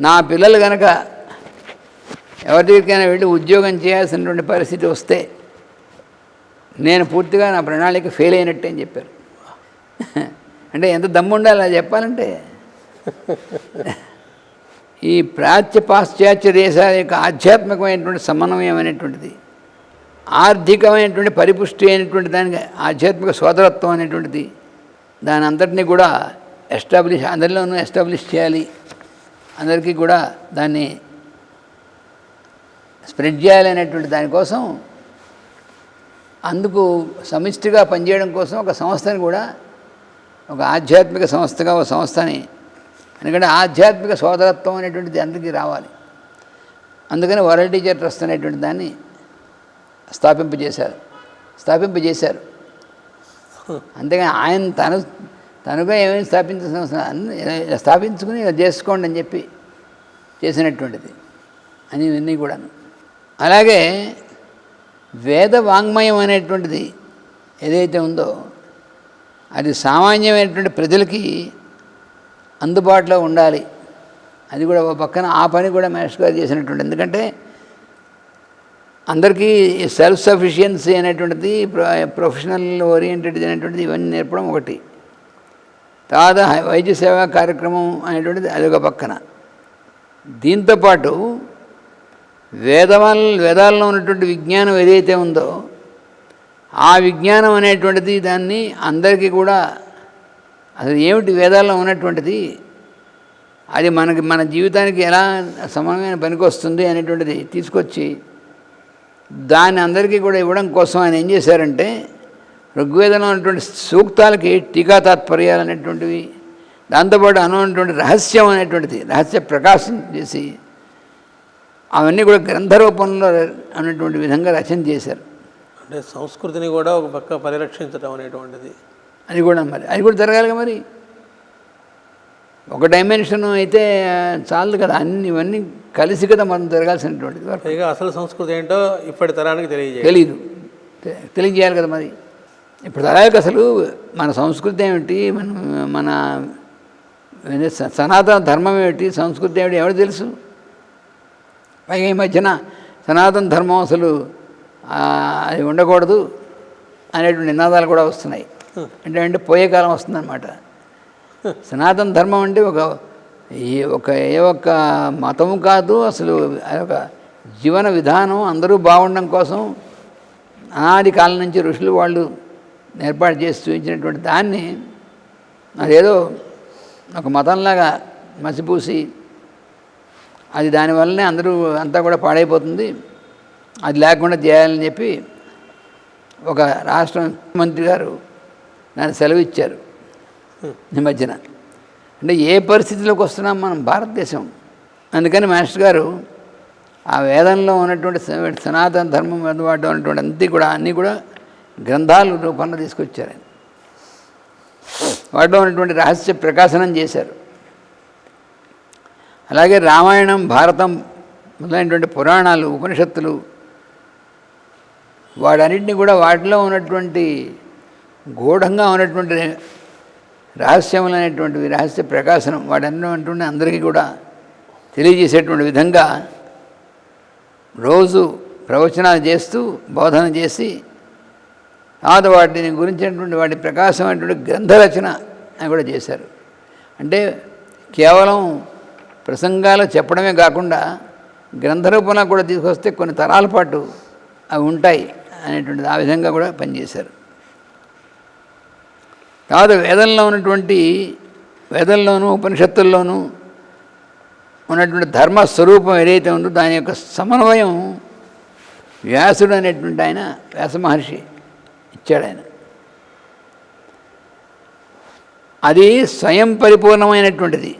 నా పిల్లలు కనుక ఎవరి దగ్గరికైనా వెళ్ళి ఉద్యోగం చేయాల్సినటువంటి పరిస్థితి వస్తే నేను పూర్తిగా నా ప్రణాళిక ఫెయిల్ అయినట్టే అని చెప్పారు. అంటే ఎంత దమ్ము ఉండాలి అలా చెప్పాలంటే? ఈ ప్రాచ్య పాశ్చాత్య దేశాల యొక్క ఆధ్యాత్మికమైనటువంటి సమన్వయం అనేటువంటిది ఆర్థికమైనటువంటి పరిపుష్టి అయినటువంటి దానికి ఆధ్యాత్మిక సోదరత్వం అనేటువంటిది దాని అంతటినీ కూడా ఎస్టాబ్లిష్ అందరిలోనూ ఎస్టాబ్లిష్ చేయాలి. అందరికీ కూడా దాన్ని స్ప్రెడ్ చేయాలనేటువంటి దానికోసం అందుకు సమిష్టిగా పనిచేయడం కోసం ఒక సంస్థని కూడా ఒక ఆధ్యాత్మిక సంస్థగా ఒక సంస్థని ఎందుకంటే ఆధ్యాత్మిక సోదరత్వం అనేటువంటిది అందరికీ రావాలి. అందుకని వరల్డ్ టీచర్ ట్రస్ట్ అనేటువంటి దాన్ని స్థాపింపజేశారు. స్థాపింపజేశారు. అంతేగాని ఆయన తను తనుగా ఏమైనా స్థాపించాల్సిన స్థాపించుకుని చేసుకోండి అని చెప్పి చేసినటువంటిది అని ఇవన్నీ కూడాను. అలాగే వేద వాంగ్మయం అనేటువంటిది ఏదైతే ఉందో అది సామాన్యమైనటువంటి ప్రజలకి అందుబాటులో ఉండాలి. అది కూడా ఒక పక్కన ఆ పని కూడా మహేష్ గారు చేసినటువంటి ఎందుకంటే అందరికీ సెల్ఫ్ సఫిషియన్సీ అనేటువంటిది ప్రొ- ప్రొఫెషనల్ ఓరియంటెడ్ అనేటువంటిది ఇవన్నీ నేర్పడం ఒకటి. తర్వాత వైద్య సేవా కార్యక్రమం అనేటువంటిది అదొక పక్కన. దీంతోపాటు వేదవాల వేదాల్లో ఉన్నటువంటి విజ్ఞానం ఏదైతే ఉందో ఆ విజ్ఞానం అనేటువంటిది దాన్ని అందరికీ కూడా అసలు ఏమిటి వేదాల్లో ఉన్నటువంటిది? అది మనకి మన జీవితానికి ఎలా సమానమైన పనికొస్తుంది అనేటువంటిది తీసుకొచ్చి దాన్ని అందరికీ కూడా ఇవ్వడం కోసం ఆయన ఏం చేశారంటే ఋగ్వేదంలో ఉన్నటువంటి సూక్తాలకి టీకా తాత్పర్యాలు అనేటువంటివి దాంతోపాటు అనున్నటువంటి రహస్యం అనేటువంటిది రహస్య ప్రకాశం చేసి అవన్నీ కూడా గ్రంథ రూపంలో అన్నటువంటి విధంగా రచన చేశారు. అంటే సంస్కృతిని కూడా ఒక పక్క పరిరక్షించడం అనేటువంటిది. అది కూడా మరి అది కూడా జరగాలిగా మరి. ఒక డైమెన్షన్ అయితే చాలదు కదా అన్ని ఇవన్నీ కలిసి కదా మనం జరగాల్సినటువంటిది. పైగా అసలు సంస్కృతి ఏంటో ఇప్పటి తరానికి తెలియజేయాలి. తెలీదు. తె- తెలియజేయాలి కదా మరి. ఇప్పుడు అలాగే అసలు మన సంస్కృతి ఏమిటి మన మన సనాతన ధర్మం ఏమిటి సంస్కృతి ఏమిటి ఎవరు తెలుసు? పైగా ఈ మధ్యన సనాతన ధర్మం అసలు అది ఉండకూడదు అనేటువంటి నినాదాలు కూడా వస్తున్నాయి. అంటే అంటే పోయే కాలం వస్తుందన్నమాట. సనాతన ధర్మం అంటే ఒక ఏ ఒక ఏ ఒక్క మతము కాదు అసలు ఒక జీవన విధానం అందరూ బాగుండడం కోసం అనాది కాలం నుంచి ఋషులు వాళ్ళు ఏర్పాటు చేసి చూపించినటువంటి దాన్ని అదేదో ఒక మతంలాగా మసిపూసి అది దానివల్లనే అందరూ అంతా కూడా పాడైపోతుంది. అది లేకుండా చేయాలని చెప్పి ఒక రాష్ట్ర మంత్రి గారు దాన్ని సెలవు ఇచ్చారు. ఈ మధ్యన అంటే ఏ పరిస్థితిలోకి వస్తున్నాం మనం భారతదేశం? అందుకని మాస్టర్ గారు ఆ వేదంలో ఉన్నటువంటి సనాతన ధర్మం అందుబాటులో ఉన్నటువంటి అన్నీ కూడా అన్నీ కూడా గ్రంథాలు రూపంలో తీసుకొచ్చారు ఆయన. వాటిలో ఉన్నటువంటి రహస్య ప్రకాశనం చేశారు. అలాగే రామాయణం భారతం మొదలైనటువంటి పురాణాలు ఉపనిషత్తులు వాడన్నింటినీ కూడా వాటిలో ఉన్నటువంటి గూఢంగా ఉన్నటువంటి రహస్యములైనటువంటివి రహస్య ప్రకాశనం వాడన్నటువంటి అందరికీ కూడా తెలియజేసేటువంటి విధంగా రోజు ప్రవచనాలు చేస్తూ బోధన చేసి తర్వాత వాటిని గురించినటువంటి వాటి ప్రకాశమైనటువంటి గ్రంథ రచన అని కూడా చేశారు. అంటే కేవలం ప్రసంగాలు చెప్పడమే కాకుండా గ్రంథరూపంలో కూడా తీసుకొస్తే కొన్ని తరాల పాటు అవి ఉంటాయి అనేటువంటిది ఆ విధంగా కూడా పనిచేశారు. తర్వాత వేదంలో ఉన్నటువంటి వేదంలోనూ ఉపనిషత్తుల్లోనూ ఉన్నటువంటి ధర్మ స్వరూపం ఏదైతే ఉందో దాని యొక్క సమన్వయం వ్యాసుడు అనేటువంటి ఆయన వ్యాస మహర్షి ఇచ్చాడు ఆయన. అది స్వయం పరిపూర్ణమైనటువంటిది.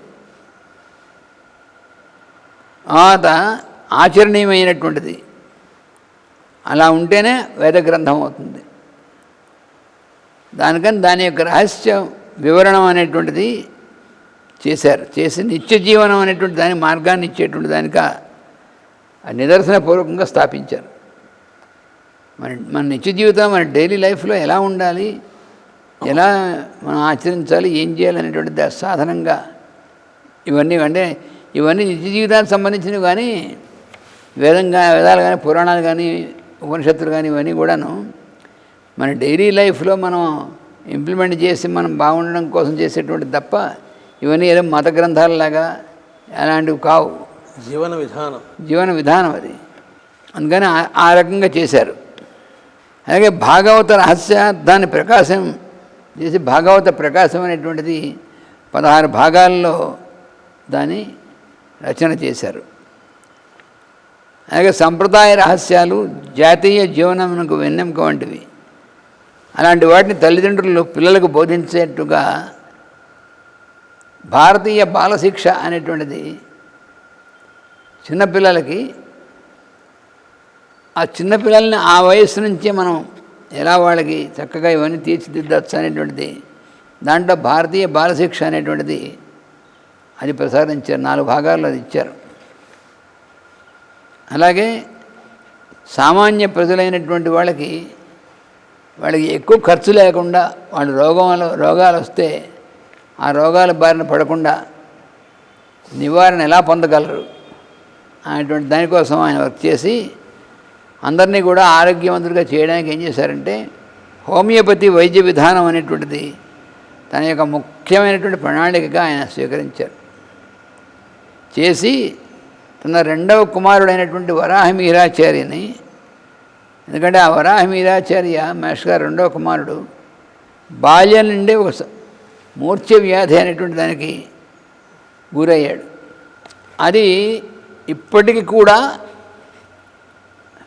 తర్వాత ఆచరణీయమైనటువంటిది. అలా ఉంటేనే వేద గ్రంథం అవుతుంది. దానికని దాని యొక్క రహస్యం వివరణం అనేటువంటిది చేశారు. చేసి నిత్య జీవనం అనేటువంటి దాని మార్గాన్ని ఇచ్చేటువంటి దానిక నిదర్శనపూర్వకంగా స్థాపించారు. మన మన నిత్య జీవితం మన డైలీ లైఫ్లో ఎలా ఉండాలి? ఎలా మనం ఆచరించాలి? ఏం చేయాలి అనేటువంటి సాధనంగా ఇవన్నీ అంటే ఇవన్నీ నిత్య జీవితానికి సంబంధించినవి కానీ వేదంగా వేదాలు కానీ పురాణాలు కానీ ఉపనిషత్తులు కానీ ఇవన్నీ కూడాను మన డైలీ లైఫ్లో మనం ఇంప్లిమెంట్ చేసి మనం బాగుండడం కోసం చేసేటువంటి తప్ప ఇవన్నీ ఏదో మత గ్రంథాలలాగా అలాంటివి కావు. జీవన విధానం. జీవన విధానం అది. అందుకని ఆ రకంగా చేశారు. అలాగే భాగవత రహస్యార్థాన్ని ప్రకాశం చేసి భాగవత ప్రకాశం అనేటువంటిది పదహారు భాగాల్లో దాన్ని రచన చేశారు. అలాగే సంప్రదాయ రహస్యాలు జాతీయ జీవనమునకు వెన్నెముక వంటివి. అలాంటి వాటిని తల్లిదండ్రులు పిల్లలకు బోధించేట్టుగా భారతీయ బాలశిక్ష అనేటువంటిది చిన్నపిల్లలకి ఆ చిన్నపిల్లల్ని ఆ వయస్సు నుంచే మనం ఎలా వాళ్ళకి చక్కగా ఇవన్నీ తీర్చిదిద్దచ్చు అనేటువంటిది దాంట్లో భారతీయ బాలశిక్ష అనేటువంటిది అది ప్రసాదించారు నాలుగు భాగాల్లో అది ఇచ్చారు. అలాగే సామాన్య ప్రజలైనటువంటి వాళ్ళకి వాళ్ళకి ఎక్కువ ఖర్చు లేకుండా వాళ్ళు రోగంలో రోగాలు వస్తే ఆ రోగాల బారిన పడకుండా నివారణ ఎలా పొందగలరు అనేటువంటి దానికోసం ఆయన వర్క్ చేసి అందరినీ కూడా ఆరోగ్యవంతులుగా చేయడానికి ఏం చేశారంటే హోమియోపతి వైద్య విధానం అనేటువంటిది తన యొక్క ముఖ్యమైనటువంటి ప్రణాళికగా ఆయన స్వీకరించారు. చేసి తన రెండవ కుమారుడైనటువంటి వరాహ మీరాచార్యని ఎందుకంటే ఆ వరాహ మీరాచార్య మహేష్ గారు రెండవ కుమారుడు బాల్యం నుండే ఒక మూర్ఛ వ్యాధి అనేటువంటి దానికి గురయ్యాడు. అది ఇప్పటికి కూడా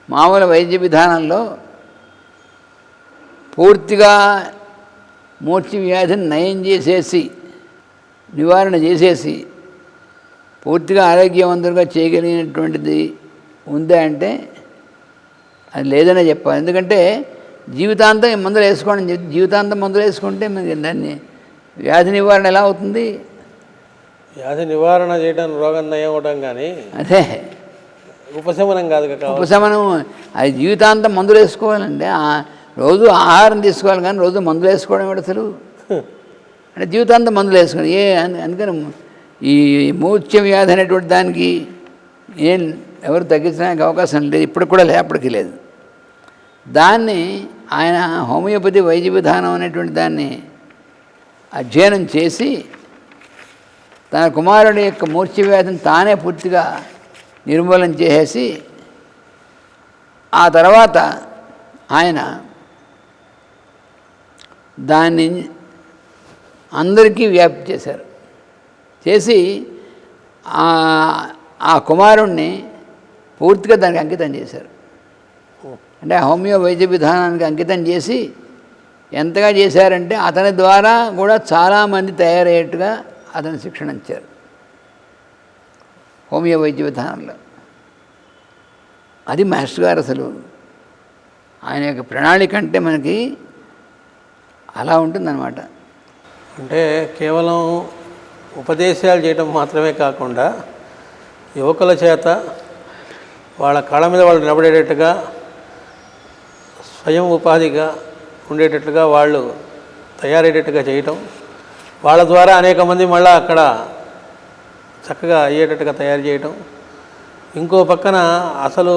మామూలు వైద్య విధానంలో పూర్తిగా మూర్ఛ వ్యాధిని నయం చేసేసి నివారణ చేసేసి పూర్తిగా ఆరోగ్యవంతులుగా చేయగలిగినటువంటిది ఉందా అంటే అది లేదనే చెప్పాలి. ఎందుకంటే జీవితాంతం మందులు వేసుకోండి జీవితాంతం మందులు వేసుకుంటే మీకు దాన్ని వ్యాధి నివారణ ఎలా అవుతుంది? వ్యాధి నివారణ చేయడం రోగం నయం అవడం కానీ అదే. ఉపశమనం కాదు ఉపశమనం అది జీవితాంతం మందులు వేసుకోవాలంటే రోజు ఆహారం తీసుకోవాలి కానీ రోజు మందులు వేసుకోవడం కూడా అసలు? అంటే జీవితాంతం మందులు వేసుకోవాలి. ఏ అందుకని ఈ మూర్ఛ వ్యాధి అనేటువంటి దానికి ఏం ఎవరు తగ్గించడానికి అవకాశం లేదు. ఇప్పుడు కూడా లేపటికి లేదు. దాన్ని ఆయన హోమియోపతి వైద్య విధానం అనేటువంటి దాన్ని అధ్యయనం చేసి తన కుమారుడి యొక్క మూర్ఛ వ్యాధిని తానే పూర్తిగా నిర్మూలన చేసేసి ఆ తర్వాత ఆయన దాన్ని అందరికీ వ్యాప్తి చేశారు. చేసి ఆ- కుమారుణ్ణి పూర్తిగా దానికి అంకితం చేశారు. అంటే హోమియో వైద్య విధానానికి అంకితం చేసి ఎంతగా చేశారంటే అతని ద్వారా కూడా చాలామంది తయారయ్యేట్టుగా అతను శిక్షణ ఇచ్చారు. హోమియో వైద్య విధానంలో అది మాస్టర్ గారు అసలు ఆయన యొక్క ప్రణాళిక అంటే మనకి అలా ఉంటుందన్నమాట. అంటే కేవలం ఉపదేశాలు చేయడం మాత్రమే కాకుండా యువకుల చేత వాళ్ళ కాళ్ళ మీద వాళ్ళు నిలబడేటట్టుగా స్వయం ఉపాధిగా ఉండేటట్టుగా వాళ్ళు తయారయ్యేటట్టుగా చేయటం వాళ్ళ ద్వారా అనేక మంది మళ్ళీ అక్కడ చక్కగా అయ్యేటట్టుగా తయారు చేయటం. ఇంకో పక్కన అసలు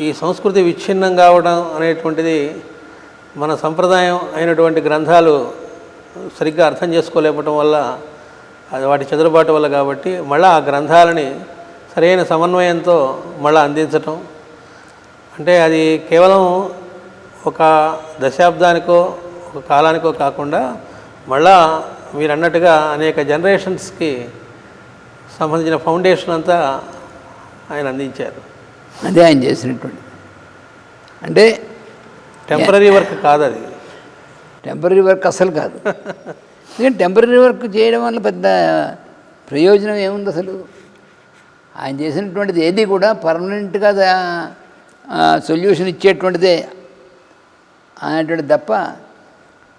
ఈ సంస్కృతి విచ్ఛిన్నం కావడం అనేటువంటిది మన సంప్రదాయం అయినటువంటి గ్రంథాలు సరిగ్గా అర్థం చేసుకోలేకపోవటం వల్ల అది వాటి చెదురుబాటు వల్ల కాబట్టి మళ్ళీ ఆ గ్రంథాలని సరైన సమన్వయంతో మళ్ళీ అందించటం. అంటే అది కేవలం ఒక దశాబ్దానికో ఒక కాలానికో కాకుండా మళ్ళా మీరు అన్నట్టుగా అనేక జనరేషన్స్కి సంబంధించిన ఫౌండేషన్ అంతా ఆయన అందించారు. అదే ఆయన చేసినటువంటి. అంటే టెంపరీ వర్క్ కాదు అది టెంపరీ వర్క్ అసలు కాదు. ఎందుకంటే టెంపరీ వర్క్ చేయడం వల్ల పెద్ద ప్రయోజనం ఏముంది అసలు? ఆయన చేసినటువంటిది ఏది కూడా పర్మనెంట్గా సొల్యూషన్ ఇచ్చేటువంటిదే అనేటువంటిది తప్ప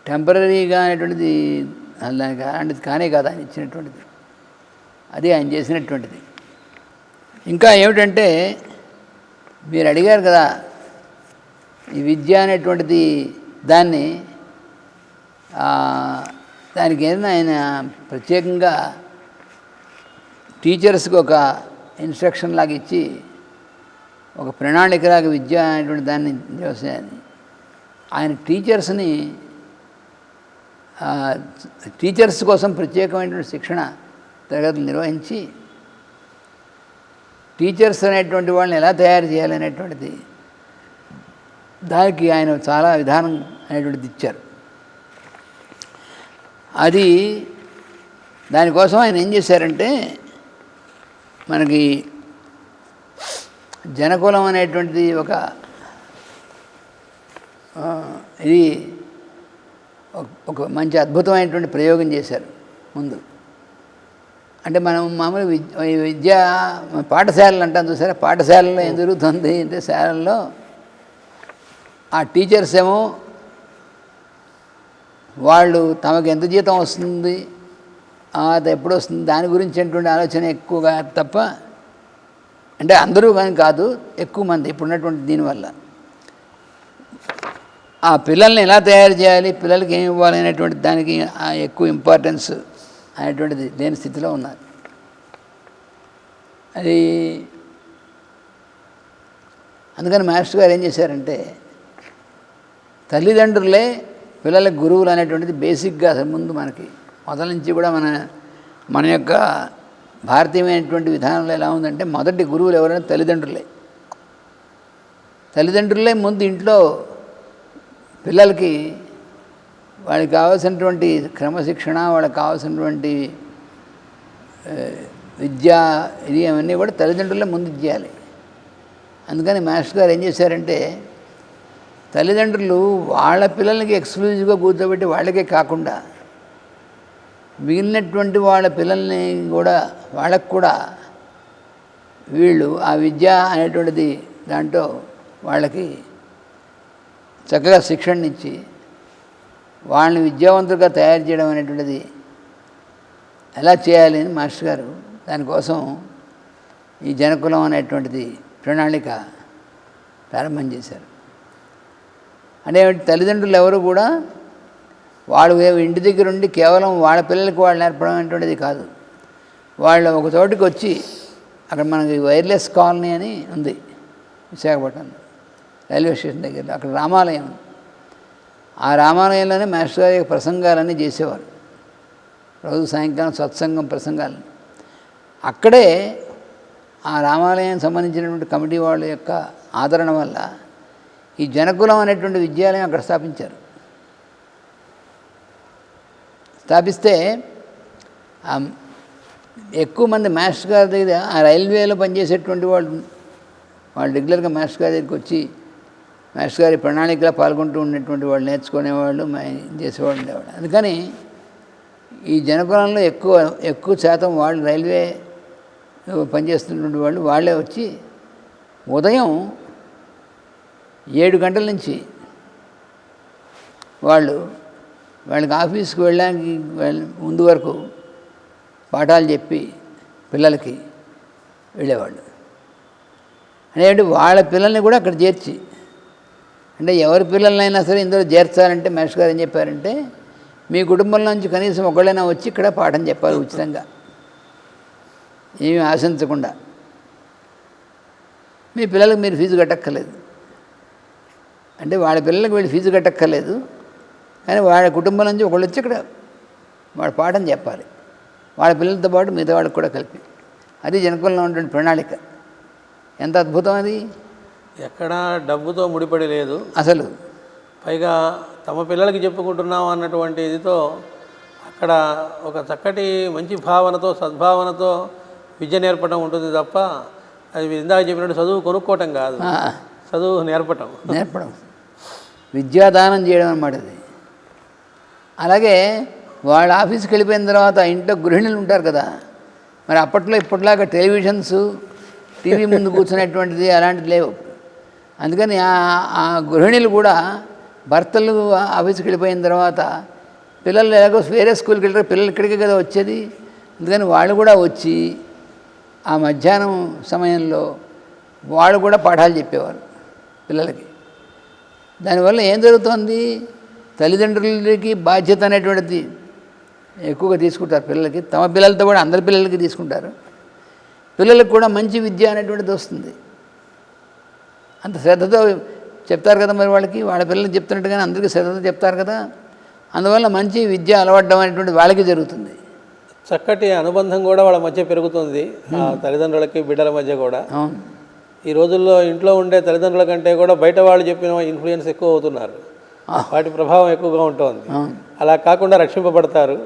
టెంపరీగా అనేటువంటిది దానికి అలాంటిది కానే కాదు. ఆయన ఇచ్చినటువంటిది. అది ఆయన చేసినటువంటిది. ఇంకా ఏమిటంటే మీరు అడిగారు కదా ఈ విద్య అనేటువంటిది దాన్ని దానికి ఏదైనా ఆయన ప్రత్యేకంగా టీచర్స్కి ఒక ఇన్స్ట్రక్షన్ లాగా ఇచ్చి ఒక ప్రణాళికలాగా విద్య అనేటువంటి దాన్ని వ్యవసాయాన్ని ఆయన టీచర్స్ని టీచర్స్ కోసం ప్రత్యేకమైనటువంటి శిక్షణ తరగతులు నిర్వహించి టీచర్స్ అనేటువంటి వాళ్ళని ఎలా తయారు చేయాలనేటువంటిది దానికి ఆయన చాలా విధానం అనేటువంటిది ఇచ్చారు. అది దానికోసం ఆయన ఏం చేశారంటే మనకి జనకులం అనేటువంటిది ఒక ఇది ఒక- ఒక మంచి అద్భుతమైనటువంటి ప్రయోగం చేశారు ముందు. అంటే మనం మామూలు విద్య విద్యా పాఠశాలలు అంటాం చూసారా? పాఠశాలలో ఏం జరుగుతుంది అంటే శాలల్లో ఆ టీచర్స్ ఏమో వాళ్ళు తమకు ఎంత జీతం వస్తుంది అది ఎప్పుడు వస్తుంది దాని గురించి అటువంటి ఆలోచన ఎక్కువగా తప్ప అంటే అందరూ కానీ కాదు ఎక్కువ మంది ఇప్పుడున్నటువంటి దీనివల్ల. ఆ పిల్లల్ని ఎలా తయారు చేయాలి పిల్లలకి ఏమి ఇవ్వాలి అనేటువంటి దానికి ఎక్కువ ఇంపార్టెన్స్ అనేటువంటిది లేని స్థితిలో ఉన్నారు అది అందుకని మాస్టర్ గారు ఏం చేశారంటే తల్లిదండ్రులే పిల్లలకు గురువులు అనేటువంటిది బేసిక్గా అసలు ముందు మనకి మొదల నుంచి కూడా మన మన యొక్క భారతీయమైనటువంటి విధానంలో ఎలా ఉందంటే మొదటి గురువులు ఎవరైనా తల్లిదండ్రులే. తల్లిదండ్రులే ముందు ఇంట్లో పిల్లలకి వాళ్ళకి కావాల్సినటువంటి క్రమశిక్షణ వాళ్ళకి కావాల్సినటువంటి విద్య ఇది అవన్నీ కూడా తల్లిదండ్రులే ముందు ఇచ్చేయాలి అందుకని మాస్టర్ గారు ఏం చేశారంటే తల్లిదండ్రులు వాళ్ళ పిల్లలకి ఎక్స్క్లూజివ్గా కూర్చోబెట్టి వాళ్ళకే కాకుండా మిగిలినటువంటి వాళ్ళ పిల్లల్ని కూడా వాళ్ళకు కూడా వీళ్ళు ఆ విద్య అనేటువంటిది దాంట్లో వాళ్ళకి చక్కగా శిక్షణ ఇచ్చి వాళ్ళని విద్యావంతులుగా తయారు చేయడం అనేటువంటిది ఎలా చేయాలి అని మాస్టర్ గారు దానికోసం ఈ జనకులం అనేటువంటిది ప్రణాళిక ప్రారంభం చేశారు. అంటే తల్లిదండ్రులు ఎవరు కూడా వాళ్ళు ఇంటి దగ్గర ఉండి కేవలం వాళ్ళ పిల్లలకి వాళ్ళు నేర్పడం అనేటువంటిది కాదు. వాళ్ళు ఒక చోటికి వచ్చి అక్కడ మనకి వైర్లెస్ కాలనీ అని ఉంది విశాఖపట్నంలో రైల్వే స్టేషన్ దగ్గర అక్కడ రామాలయం ఉంది. ఆ రామాలయంలోనే మాస్టర్ గారి యొక్క ప్రసంగాలన్నీ చేసేవారు. రోజు సాయంకాలం సత్సంగం ప్రసంగాలు. అక్కడే ఆ రామాలయానికి సంబంధించినటువంటి కమిటీ వాళ్ళ యొక్క ఆదరణ వల్ల ఈ జనకులం అనేటువంటి విద్యాలయం అక్కడ స్థాపించారు. స్థాపిస్తే ఎక్కువ మంది మాస్టర్ గారి దగ్గర ఆ రైల్వేలో పనిచేసేటువంటి వాళ్ళు వాళ్ళు రెగ్యులర్గా మాస్టర్ గారి దగ్గరికి వచ్చి మాస్టర్ గారి ప్రణాళికలో పాల్గొంటూ ఉండేటువంటి వాళ్ళు నేర్చుకునేవాళ్ళు మా చేసేవాళ్ళు ఉండేవాళ్ళు. అందుకని ఈ జనకులంలో ఎక్కువ ఎక్కువ శాతం వాళ్ళు రైల్వే పనిచేస్తున్నటువంటి వాళ్ళు వాళ్ళే వచ్చి ఉదయం ఏడు గంటల నుంచి వాళ్ళు వాళ్ళకి ఆఫీస్కి వెళ్ళడానికి ముందు వరకు పాఠాలు చెప్పి పిల్లలకి వెళ్ళేవాళ్ళు. అంటే వాళ్ళ పిల్లల్ని కూడా అక్కడ చేర్చి అంటే ఎవరి పిల్లలైనా సరే ఇందులో చేర్చాలంటే మహేష్ గారు ఏం చెప్పారంటే మీ కుటుంబంలో నుంచి కనీసం ఒకళ్ళైనా వచ్చి ఇక్కడ పాఠం చెప్పాలి ఉచితంగా. ఏమీ ఆశించకుండా. మీ పిల్లలకు మీరు ఫీజు కట్టక్కర్లేదు. అంటే వాళ్ళ పిల్లలకు వీళ్ళు ఫీజు కట్టక్కర్లేదు. కానీ వాళ్ళ కుటుంబం నుంచి ఒకళ్ళు వచ్చి ఇక్కడ వాళ్ళ పాఠం చెప్పాలి. వాళ్ళ పిల్లలతో పాటు మిగతా వాళ్ళకి కూడా కలిపి. అది జనకులంలో ఉన్నటువంటి ప్రణాళిక. ఎంత అద్భుతం అది. ఎక్కడా డబ్బుతో ముడిపడి లేదు. అసలు. పైగా తమ పిల్లలకి చెప్పుకుంటున్నాం అన్నటువంటి ఇదితో అక్కడ ఒక చక్కటి మంచి భావనతో సద్భావనతో విద్య నేర్పడం ఉంటుంది తప్ప అది మీరు ఇందాక చెప్పినట్టు చదువు కొనుక్కోవటం కాదు. చదువు నేర్పటం. నేర్పడం విద్యాదానం చేయడం అన్నమాట ఇది అలాగే వాళ్ళ ఆఫీస్కి వెళ్ళిపోయిన తర్వాత ఇంట్లో గృహిణులు ఉంటారు కదా. మరి అప్పట్లో ఇప్పట్లాగా టెలివిజన్స్ టీవీ ముందు కూర్చునేటువంటిది అలాంటిది లేవు. అందుకని ఆ- గృహిణులు కూడా భర్తలు ఆఫీస్కి వెళ్ళిపోయిన తర్వాత పిల్లలు ఎలాగో వేరే స్కూల్కి వెళ్ళారు పిల్లలు ఇక్కడికే కదా వచ్చేది. అందుకని వాళ్ళు కూడా వచ్చి ఆ మధ్యాహ్నం సమయంలో వాళ్ళు కూడా పాఠాలు చెప్పేవారు పిల్లలకి. దానివల్ల ఏం జరుగుతోంది? తల్లిదండ్రులకి బాధ్యత అనేటువంటిది ఎక్కువగా తీసుకుంటారు పిల్లలకి. తమ పిల్లలతో కూడా అందరి పిల్లలకి తీసుకుంటారు. పిల్లలకు కూడా మంచి విద్య అనేటువంటిది వస్తుంది. అంత శ్రద్ధతో చెప్తారు కదా మరి వాళ్ళకి వాళ్ళ పిల్లలకి చెప్తున్నట్టుగానే అందరికీ శ్రద్ధతో చెప్తారు కదా. అందువల్ల మంచి విద్య అలవడడం అనేటువంటి వాళ్ళకి జరుగుతుంది. చక్కటి అనుబంధం కూడా వాళ్ళ మధ్య పెరుగుతుంది. తల్లిదండ్రులకి బిడ్డల మధ్య కూడా. ఈ రోజుల్లో ఇంట్లో ఉండే తల్లిదండ్రుల కంటే కూడా బయట వాళ్ళు చెప్పిన ఇన్ఫ్లుయెన్స్ ఎక్కువ అవుతున్నారు. వాటి ప్రభావం ఎక్కువగా ఉంటుంది. అలా కాకుండా రక్షింపబడతారు.